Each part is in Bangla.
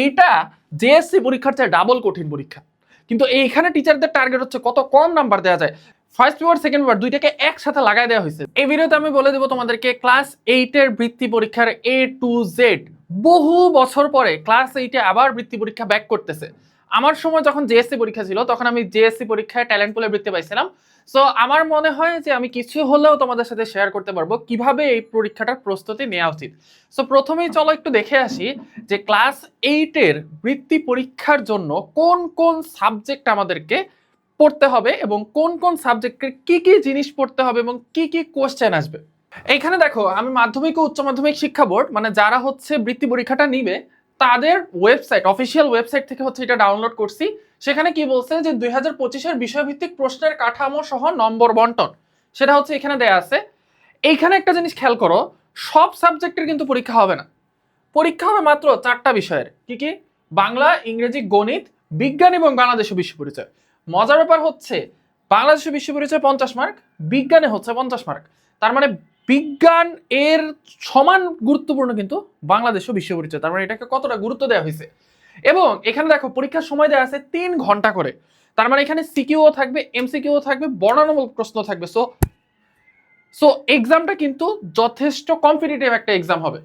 এইটা জেএসসি পরীক্ষার চেয়ে ডাবল কঠিন পরীক্ষা। কিন্তু এইখানে টিচারদের টার্গেট হচ্ছে কত কম নাম্বার দেওয়া যায়। ফার্স্ট পেপার সেকেন্ড পেপার দুইটাকে একসাথে লাগাই দেওয়া হয়েছে। এই ভিডিওতে আমি বলে দেবো তোমাদেরকে ক্লাস এইটের বৃত্তি পরীক্ষার এ টু জেড বহু বছর পরে ক্লাস এইটে আবার বৃত্তি পরীক্ষা ব্যাক করতেছে। আমার সময় যখন জেএসসি পরীক্ষা ছিল, তখন আমি জেএসসি পরীক্ষায় ট্যালেন্ট পুলে বৃত্তি পাইছিলাম। সো আমার মনে হয় যে আমি কিছু হলেও তোমাদের সাথে শেয়ার করতে পারব কীভাবে এই পরীক্ষাটার প্রস্তুতি নেওয়া উচিত। সো প্রথমেই চলো একটু দেখে আসি যে ক্লাস এইটের বৃত্তি পরীক্ষার জন্য কোন কোন সাবজেক্ট আমাদেরকে পড়তে হবে এবং কোন কোন সাবজেক্টের কি কি জিনিস পড়তে হবে এবং কি কি কোশ্চেন আসবে। এইখানে দেখো, আমি মাধ্যমিক ও উচ্চ মাধ্যমিক শিক্ষা বোর্ড মানে যারা হচ্ছে বৃত্তি পরীক্ষাটা নিবে তাদের ওয়েবসাইট অফিসিয়াল ওয়েবসাইট থেকে হচ্ছে এটা ডাউনলোড করছি। সেখানে কি বলছে যে দুই হাজার পঁচিশের বিষয়ভিত্তিক প্রশ্নের কাঠামো সহ নম্বর বন্টন। সেটা হচ্ছে এখানে দেয়া আছে। এইখানে একটা জিনিস খেয়াল করো, সব সাবজেক্টের কিন্তু পরীক্ষা হবে না। পরীক্ষা হবে মাত্র চারটা বিষয়ের। কি কি? বাংলা, ইংরেজি, গণিত, বিজ্ঞান এবং বাংলাদেশ বিশ্ব পরিচয়। মজার ব্যাপার হচ্ছে বাংলাদেশ বিশ্ব পরিচয় পঞ্চাশ মার্ক, বিজ্ঞানে হচ্ছে পঞ্চাশ মার্ক। তার মানে বিজ্ঞান এর সমান গুরুত্বপূর্ণ কিন্তু বাংলাদেশ ও বিশ্ব পরিচয়। তার মানে এটাকে কতটা গুরুত্ব দেওয়া হয়েছে? এবং এখানে দেখো, পরীক্ষার সময় দেওয়া আছে তিন ঘণ্টা করে। তার মানে এখানে সিকিউও থাকবে এমসিকিউও থাকবে, বর্ণনামূলক প্রশ্ন থাকবে। সো সো এক্সামটা কিন্তু যথেষ্ট কম্পিটিটিভ একটা এক্সাম হবে।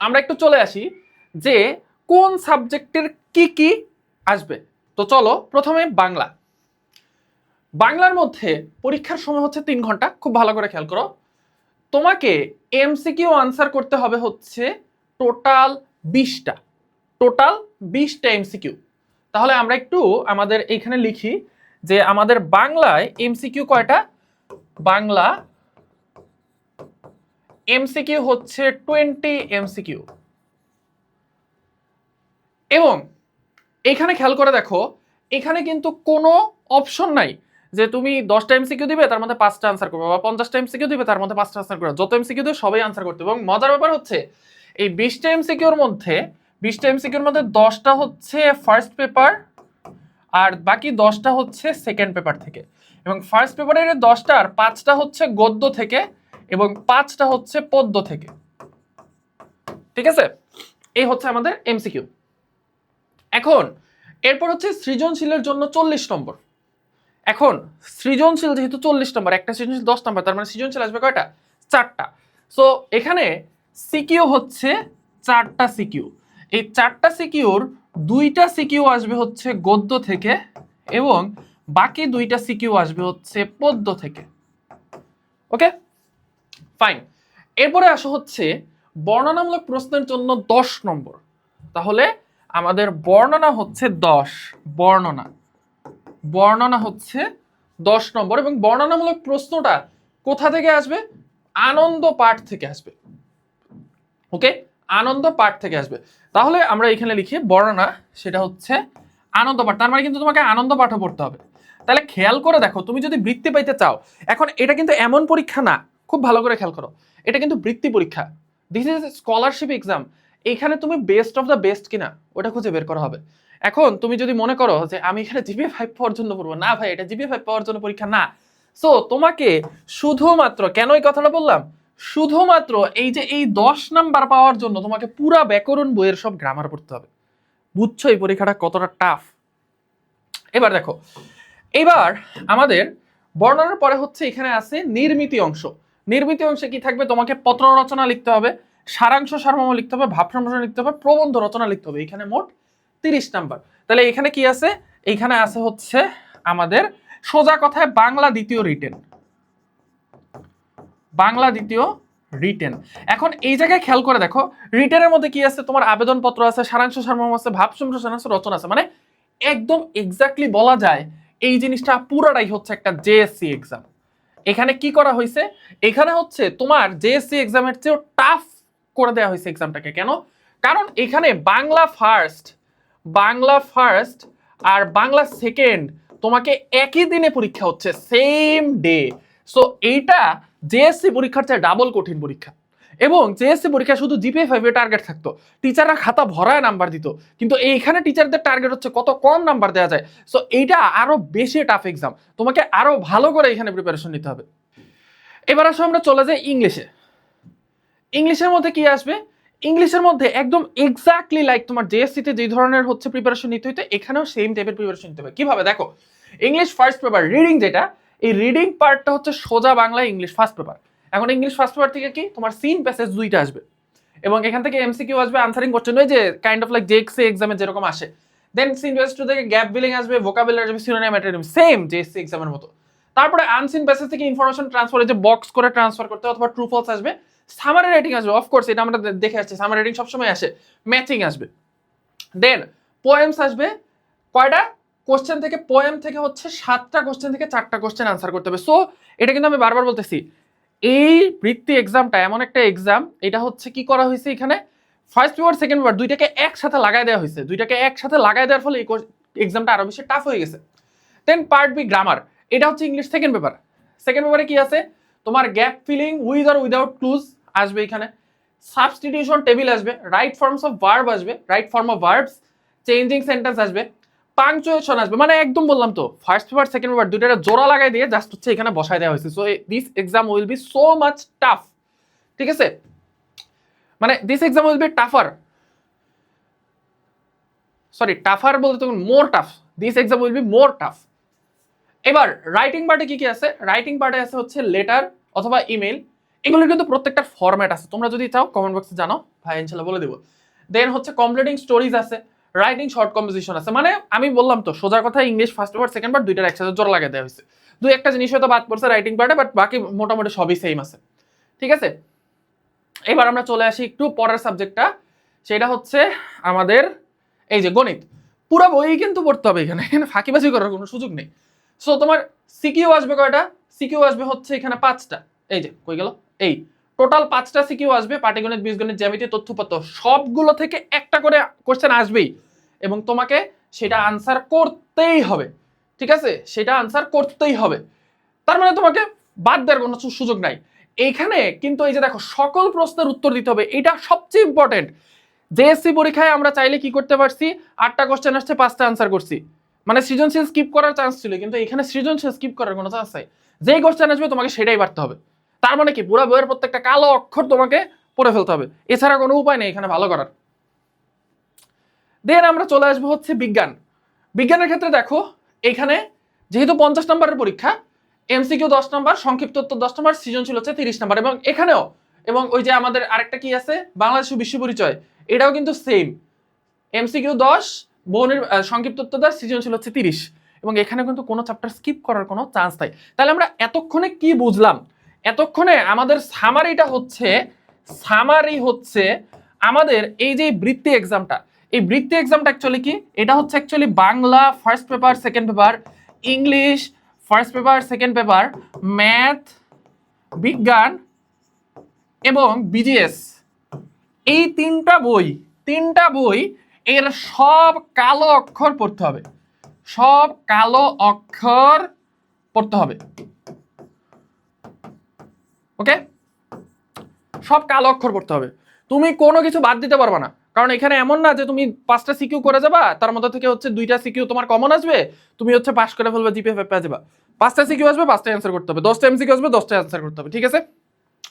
আমরা একটু চলে আসি যে কোন সাবজেক্টের কি কি আসবে। তো চলো, প্রথমে বাংলা। বাংলার মধ্যে পরীক্ষার সময় হচ্ছে তিন ঘণ্টা। খুব ভালো করে খেয়াল করো। তোমাকে এমসিকিউ আনসার করতে হবে হচ্ছে টোটাল বিশটা। টোটাল বিশটা এমসিকিউ তাহলে আমরা একটু আমাদের এইখানে লিখি যে আমাদের বাংলায় এমসিকিউ কয়টা? বাংলা এমসিকিউ হচ্ছে টোয়েন্টি এমসিকিউ এবং এখানে খেয়াল করে দেখো, এখানে কিন্তু কোনো অপশন নাই। যে তুমি দশটা এমসিকিউ দিবে, তার মধ্যে পাঁচটা আনসার করবে, বা পঞ্চাশটা এমসিকিউ দিবে, তার মধ্যে পাঁচটা আনসার করবে। যত এমসিকিউ দিবে, সবাই আনসার করতে এবং মজার ব্যাপার হচ্ছে, এই বিশটা এমসিকিউর মধ্যে, বিশটা এমসিকিউর মধ্যে দশটা হচ্ছে ফার্স্ট পেপার আর বাকি দশটা হচ্ছে সেকেন্ড পেপার থেকে। এবং ফার্স্ট পেপারের দশটা আর পাঁচটা হচ্ছে গদ্য থেকে, এবং পাঁচটা হচ্ছে পদ্য থেকে। ঠিক আছে? এই হচ্ছে আমাদের এমসিকিউ এখন, এরপর হচ্ছে সৃজনশীলের জন্য চল্লিশ নম্বর। এখন, সৃজনশীল যেহেতু চল্লিশ নম্বর, একটা সৃজনশীল দশ নম্বর, তার মানে সৃজনশীল আসবে কয়টা? চারটা। সো এখানে সিকিউ হচ্ছে চারটা সিকিউ এই চারটা সিকিউর দুইটা সিকিউ আসবে হচ্ছে গদ্য থেকে এবং বাকি দুইটা সিকিউ আসবে হচ্ছে পদ্য থেকে। ওকে ফাইন এরপরে আসো হচ্ছে বর্ণনামূলক প্রশ্নের জন্য দশ নম্বর। তাহলে আমাদের বর্ণনা হচ্ছে দশ, বর্ণনা। বর্ণনা হচ্ছে দশ নম্বর এবং বর্ণনামূলক প্রশ্নটা কোথা থেকে আসবে? আনন্দ পাঠ থেকে আসবে। ওকে? আনন্দ পাঠ থেকে আসবে। তাহলে আমরা এখানে লিখি বর্ণনা, সেটা হচ্ছে আনন্দ পাঠ। তার মানে কিন্তু তোমাকে আনন্দ পাঠও পড়তে হবে। তাহলে খেয়াল করে দেখো, তুমি যদি বৃত্তি পাইতে চাও, এখন এটা কিন্তু এমন পরীক্ষা না, খুব ভালো করে খেয়াল করো। এটা কিন্তু বৃত্তি পরীক্ষা। দিস ইজ স্কলারশিপ এক্সাম এখানে তুমি বেস্ট অফ দ্য বেস্ট কিনা, ওটা খুঁজে বের করা হবে। এখন তুমি যদি মনে করো যে আমি এখানে জিপিএ ফাইভ পাওয়ার জন্য পড়ব, না ভাই, এটা জিপিএ ফাইভ পাওয়ার জন্য পরীক্ষা না। সো তোমাকে শুধুমাত্র, কেন এই কথাটা বললাম? শুধুমাত্র এই যে এই দশ নাম্বার পাওয়ার জন্য তোমাকে পুরা ব্যাকরণ বইয়ের সব গ্রামার পড়তে হবে। বুঝছ এই পরীক্ষাটা কতটা টাফ এবার দেখো, এবার আমাদের বর্ণনার পরে হচ্ছে এখানে আছে নির্মিতি অংশ। নির্মিতি অংশে কি থাকবে? তোমাকে পত্র রচনা লিখতে হবে, সারাংশ সারমর্ম লিখতে হবে ভাব সম্প্রসারণ লিখতে হবে, প্রবন্ধ রচনা লিখতে হবে। এখানে মোট তিরিশ নাম্বার। তাহলে এখানে কি আছে? এইখানে আছে হচ্ছে আমাদের সোজা কথায় বাংলা দ্বিতীয় রিটেন বাংলা দ্বিতীয় রিটেন এখন এই জায়গায় খেয়াল করে দেখো রিটেনের মধ্যে কি আছে? তোমার আবেদনপত্র আছে, সারাংশ সারমর্ম আছে ভাব আছে রচনা আছে। মানে একদম এক্স্যাক্টলি বলা যায় এই জিনিসটা পুরাটাই হচ্ছে একটা জেএসসি এক্সাম এখানে কি করা হয়েছে? এখানে হচ্ছে তোমার জেএসসি এক্সামের চেয়েও টাফ করে দেওয়া হয়েছে এক্সামটাকে কেন? কারণ এখানে বাংলা ফার্স্ট বাংলা ফার্স্ট আর বাংলা সেকেন্ড তোমাকে একই দিনে পরীক্ষা হচ্ছে সেম ডে সো এইটা জেএসসি পরীক্ষার চেয়ে ডাবল কঠিন পরীক্ষা। এবং জেএসসি পরীক্ষা শুধু জিপিএ ফাইভে টার্গেট থাকতো। টিচাররা খাতা ভরায় নাম্বার দিত। কিন্তু এইখানে টিচারদের টার্গেট হচ্ছে কত কম নাম্বার দেওয়া যায়। সো এইটা আরও বেশি টাফ এক্সাম তোমাকে আরও ভালো করে এখানে প্রিপারেশন নিতে হবে। এবার আসো আমরা চলে যাই ইংলিশে ইংলিশের মধ্যে কি আসবে? ইংলিশের মধ্যে একদম এক্স্যাক্টলি লাইক তোমার জেএসসিতে যে ধরনের হচ্ছে প্রিপারেশন নিতে হইতো, এখানেও সেম টাইপের প্রিপারেশন নিতে হবে। কীভাবে? দেখো ইংলিশ ফার্স্ট পেপার রিডিং যেটা, এই রিডিং পার্টটা হচ্ছে সোজা বাংলা ইংলিশ ফার্স্ট পেপার এখন ইংলিশ ফার্স্ট পেপার থেকে কি? তোমার সিন প্যাসেজ দুইটা আসবে। এবং এখান থেকে এমসিকিউ আসবে আনসারিং কোশ্চেন ওই যে কাইন্ড অফ লাইক জে জেএক্সি এক্সামে যেরকম আসে। দেন সিন প্যাসেজ টু থেকে গ্যাপ বিলিং আসবে ভোকাবুলারি আসবে সিনোনিম অ্যাটোনিম সেম জেএসসি এক্সামের মতো। তারপরে আনসিন প্যাসেজ থেকে ইনফরমেশন ট্রান্সফার যে বক্স করে ট্রান্সফার করতে অথবা ট্রু ফলস আসবে। সামারি রেটিং আসবে অফকোর্স এটা আমরা দেখে আসছি সামারি রেটিং সবসময় আসে ম্যাচিং আসবে। দেন পোয়েমস আসবে, কয়টা? কোশ্চেন থেকে পোয়েম থেকে হচ্ছে সাতটা কোশ্চেন থেকে চারটা কোশ্চেন আনসার করতে হবে। সো এটা কিন্তু আমি বারবার বলতেছি, এই বৃত্তি এক্সামটা এমন একটা এক্সাম এটা হচ্ছে কি করা হয়েছে এখানে? ফার্স্ট পেপার সেকেন্ড পেপার দুইটাকে একসাথে লাগাই দেওয়া হয়েছে। দুইটাকে একসাথে লাগাই দেওয়ার ফলে এই এক্সামটা আরও বেশি টাফ হয়ে গেছে। দেন পার্ট বি গ্রামার এটা হচ্ছে ইংলিশ সেকেন্ড পেপার সেকেন্ড পেপারে কি আছে? তোমার গ্যাপ ফিলিং উইথ আর উইদাউট ক্লুজ আসবে এখানে। সাবস্টিটিউশন টেবিল আসবে রাইট ফর্মস অফ ভার্ব আসবে right form of verbs changing sentence আসবে পাংচুয়েশন আসবে। মানে একদম বললাম তো ফার্স্ট পেপার সেকেন্ড পেপার দুইটা জোড়া লাগাই দিয়ে জাস্ট হচ্ছে এখানে বসায় দেওয়া হয়েছে। So this exam will be so much tough ঠিক আছে? মানে this exam will be tougher sorry tougher বলতে তখন more tough this exam will be more tough এবার রাইটিং পার্টে কি কি আছে? রাইটিং পার্টে আছে হচ্ছে লেটার অথবা ইমেল এগুলোর কিন্তু প্রত্যেকটা ফরম্যাট আছে। তোমরা যদি চাও কমেন্ট বক্সে জানাও। ভাই, ইনশাল্লাহ বলে দেবো। দেন হচ্ছে কমপ্লিটিং স্টোরিজ আছে রাইটিং শর্ট কম্পোজিশন আছে। মানে আমি বললাম তো, সোজা কথা English first part second part দুইটার একসাথে জোর লাগিয়ে দেওয়া হয়েছে। দুই একটা জিনিস হয়তো বাদ পড়ছে রাইটিং পার্টে বাট বাকি মোটামুটি সবই সেম আছে। ঠিক আছে? এবার আমরা চলে আসি একটু পরের সাবজেক্টটা সেটা হচ্ছে আমাদের, এই যে গণিত। পুরো বই কিন্তু পড়তে হবে এখানে। এখানে ফাঁকিবাজি করার কোনো সুযোগ নেই। সো তোমার সিকিউ আসবে কয়টা? সিকিউ আসবে হচ্ছে এখানে পাঁচটা। এই যে, কই গেল? এই টোটাল পাঁচটা সিকিউ আসবে, পাটিগণিত, বীজগণিত, জ্যামিতি, তথ্যপত্র, সবগুলো থেকে একটা করে কোশ্চেন আসবেই। এবং তোমাকে সেটা আনসার করতেই হবে। ঠিক আছে? সেটা আনসার করতেই হবে। তার মানে তোমাকে বাদ দেওয়ার কোনো সুযোগ নাই। এইখানে কিন্তু এই যে দেখো, সকল প্রশ্নের উত্তর দিতে হবে। এটা সবচেয়ে ইম্পর্টেন্ট জেএসসি পরীক্ষায় আমরা চাইলে কি করতে পারছি? আটটা কোশ্চেন আসছে, পাঁচটা আনসার করছি। মানে সৃজনশীল স্কিপ করার চান্স ছিল, কিন্তু এখানে সৃজনশীল স্কিপ করার কোনো চান্স নাই। যেই কোশ্চেন আসবে, তোমাকে সেটাই পারতে হবে। তার মানে কি? পুরো বইয়ের প্রত্যেকটা কালো অক্ষর তোমাকে পড়ে ফেলতে হবে। এছাড়া কোনো উপায় নেই এখানে ভালো করার। দেন আমরা চলে আসব হচ্ছে বিজ্ঞান। বিজ্ঞানের ক্ষেত্রে দেখো, এখানে যেহেতু পঞ্চাশ নম্বরের পরীক্ষা এমসিকিউ দশ নম্বর, সংক্ষিপ্ত উত্তর দশ নম্বর, সৃজনশীল হচ্ছে তিরিশ নম্বর। এবং এখানেও, এবং ওই যে আমাদের আরেকটা কি আছে? বাংলাদেশ বিশ্ব পরিচয়। এটাও কিন্তু সেম এমসিকিউ দশ বনের আহ, সংক্ষিপ্ত উত্তর সৃজনশীল হচ্ছে তিরিশ। এবং এখানে কিন্তু কোনো চ্যাপ্টার স্কিপ করার কোনো চান্স নাই। তাহলে আমরা এতক্ষণে কি বুঝলাম? এতক্ষণে আমাদের সামারিটা হচ্ছে সামারি হচ্ছে আমাদের এই যে বৃত্তি এক্সামটা এই বৃত্তি এক্সামটা অ্যাকচুয়ালি কি? এটা হচ্ছে actually Bangla first paper second paper English first paper second paper math বিজ্ঞান এবং বিজিএস এই তিনটা বই তিনটা বই এর সব কালো অক্ষর পড়তে হবে। সব কালো অক্ষর পড়তে হবে। ওকে? সব কালো অক্ষর পড়তে হবে। তুমি কোনো কিছু বাদ দিতে পারবে না। কারণ এখানে এমন না যে তুমি পাঁচটা সিকিউ করে যাবা, তার মধ্যে থেকে হচ্ছে দুইটা সিকিউ তোমার কমন আসবে, তুমি হচ্ছে পাস করে ফেলবে জিপে পেয়ে যাবা। পাঁচটা সিকিউ আসবে, পাঁচটা অ্যান্সার করতে হবে। দশটা এমসিকিউ আসবে, দশটা অ্যান্সার করতে হবে। ঠিক আছে?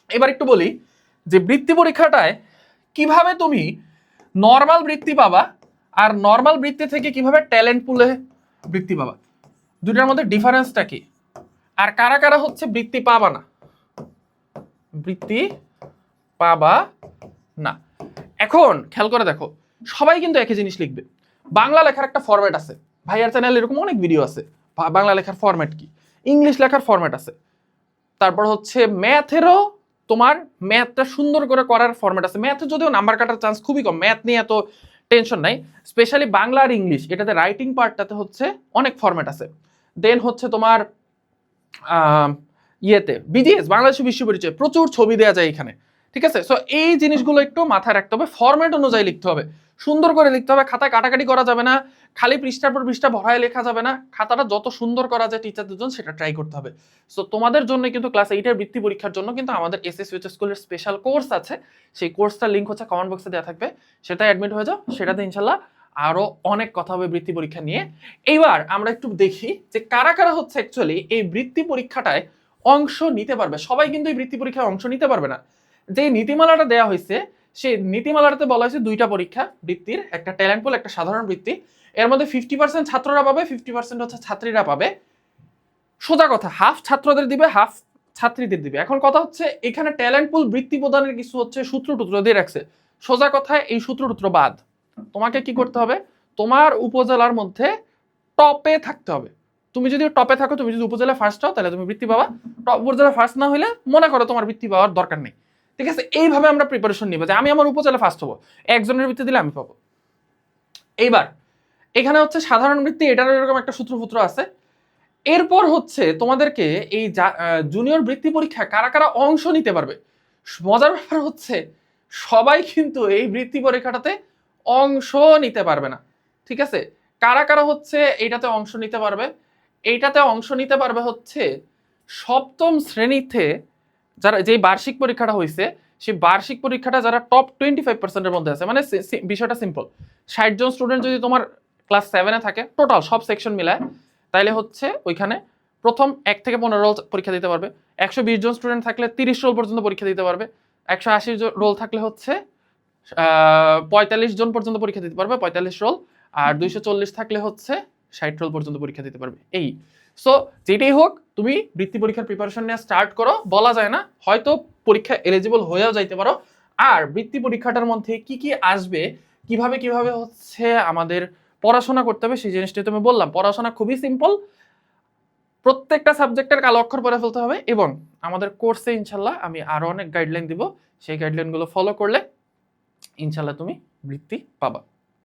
এবার একটু বলি যে বৃত্তি পরীক্ষাটায় কীভাবে তুমি নর্মাল বৃত্তি পাবা আর নর্মাল বৃত্তি থেকে কীভাবে ট্যালেন্ট পুলে বৃত্তি পাবা? দুটার মধ্যে ডিফারেন্সটা কি? আর কারা কারা হচ্ছে বৃত্তি পাবা না? বৃত্তি পাবা না। এখন খেয়াল করে দেখো, সবাই কিন্তু একই জিনিস লিখবে। বাংলা লেখার একটা ফরম্যাট আছে। ভাইয়ার চ্যানেল এরকম অনেক ভিডিও আছে। বাংলা লেখার ফরম্যাট কি? ইংলিশ লেখার ফরম্যাট আছে। তারপর হচ্ছে ম্যাথেরও তোমার ম্যাথটা সুন্দর করে করার ফর্ম্যাট আছে। ম্যাথে যদিও নাম্বার কাটার চান্স খুবই কম, ম্যাথ নিয়ে এত টেনশন নাই। স্পেশালি বাংলা আর ইংলিশ এটাতে রাইটিং পার্টটাতে হচ্ছে অনেক ফর্ম্যাট আছে। দেন হচ্ছে তোমার ইয়েতে বিজিএস বাংলাদেশ বিশ্ব পরিচয়, প্রচুর ছবি দেওয়া যায় এখানে। ঠিক আছে? সো এই জিনিসগুলো একটু মাথায় রাখতে হবে। ফর্ম্যাট অনুযায়ী লিখতে হবে। সুন্দর করে লিখতে হবে, খাতায় কাটাকাটি করা যাবে না, খালি পৃষ্ঠার পর পৃষ্ঠা ভরায় লেখা যাবে না, খাতাটা যত সুন্দর করা যায় টিচারদের জন্য সেটা ট্রাই করতে হবে। সো তোমাদের জন্য কিন্তু ক্লাস এইটের বৃত্তি পরীক্ষার জন্য কিন্তু আমাদের এস এস ইউএচ স্কুলের স্পেশাল কোর্স আছে। সেই কোর্সটার লিঙ্ক হচ্ছে কমেন্ট বক্সে দেওয়া থাকবে। সেটা অ্যাডমিট হয়ে যাও, সেটাতে ইনশাল্লাহ আরও অনেক কথা হবে বৃত্তি পরীক্ষা নিয়ে। এইবার আমরা একটু দেখি যে কারা কারা হচ্ছে অ্যাকচুয়ালি এই বৃত্তি পরীক্ষাটায় অংশ নিতে পারবে। সবাই কিন্তু এই বৃত্তি পরীক্ষায় অংশ নিতে পারবে না। যে নীতিমালাটা দেওয়া হয়েছে সে নীতিমালাতে বলা হয়েছে দুইটা পরীক্ষা বৃত্তির, একটা ট্যালেন্ট পুল একটা সাধারণ বৃত্তি। এর মধ্যে ফিফটি পার্সেন্ট ছাত্ররা পাবে ফিফটি পার্সেন্ট হচ্ছে ছাত্রীরা পাবে। সোজা কথা হাফ ছাত্রদের দিবে হাফ ছাত্রীদের দিবে। এখন কথা হচ্ছে, এখানে ট্যালেন্ট পুল বৃত্তি প্রদানের কিছু হচ্ছে সূত্র টুত্র দিয়ে রাখছে। সোজা কথায়, এই সূত্র টুত্র বাদ। তোমাকে কি করতে হবে? তোমার উপজেলার মধ্যে টপে থাকতে হবে। তুমি যদি টপে থাকো, তুমি যদি উপজেলা ফার্স্ট হও, তাহলে তুমি বৃত্তি পাবা। টপ উপজেলা ফার্স্ট না হলে মনে করো তোমার বৃত্তি পাওয়ার দরকার নেই। ঠিক আছে? এইভাবে আমরা প্রিপারেশন নিব যে আমি আমার উপজেলা ফার্স্ট হব, একজনের বৃত্তি দিলে আমি পাবো। এইবার, এখানে হচ্ছে সাধারণ বৃত্তি, এটার এরকম একটা সূত্রপুত্র আছে। এরপর হচ্ছে তোমাদেরকে এই জুনিয়র বৃত্তি পরীক্ষা কারা কারা অংশ নিতে পারবে? মজার ব্যাপার হচ্ছে, সবাই কিন্তু এই বৃত্তি পরীক্ষাটাতে অংশ নিতে পারবে না। ঠিক আছে? কারা কারা হচ্ছে এইটাতে অংশ নিতে পারবে? এইটাতে অংশ নিতে পারবে হচ্ছে সপ্তম শ্রেণীতে যারা যেই বার্ষিক পরীক্ষাটা হয়েছে সেই বার্ষিক পরীক্ষাটা যারা টপ টোয়েন্টি ফাইভ পার্সেন্টের মধ্যে আছে মানে বিষয়টা সিম্পল ষাট জন স্টুডেন্ট যদি তোমার ক্লাস সেভেনে থাকে টোটাল সব সেকশন মিলায়, তাইলে হচ্ছে ওইখানে প্রথম এক থেকে পনেরো রোল পরীক্ষা দিতে পারবে। একশো বিশ জন স্টুডেন্ট থাকলে তিরিশ রোল পর্যন্ত পরীক্ষা দিতে পারবে। একশো আশি রোল থাকলে হচ্ছে পঁয়তাল্লিশ জন পর্যন্ত পরীক্ষা দিতে পারবে, পঁয়তাল্লিশ রোল আর দুইশো চল্লিশ থাকলে হচ্ছে ষাট রোল পর্যন্ত পরীক্ষা দিতে পারবে। এই। সো যেটাই হোক, তুমি বৃত্তি পরীক্ষার প্রিপারেশন নিয়ে স্টার্ট করো, বলা যায় না, হয়তো পরীক্ষা এলিজিবল হয়েও যাইতে পারো। আর বৃত্তি পরীক্ষাটার মধ্যে কি কি আসবে, কীভাবে কীভাবে হচ্ছে আমাদের পড়াশোনা করতে হবে, সেই জিনিসটা তুমি বললাম। পড়াশোনা খুবই সিম্পল প্রত্যেকটা সাবজেক্টের কালো অক্ষর পরে ফেলতে হবে এবং আমাদের কোর্সে ইনশাল্লাহ আমি আরও অনেক গাইডলাইন দিব। সেই গাইডলাইনগুলো ফলো করলে ইনশাল্লাহ তুমি বৃত্তি পাবা।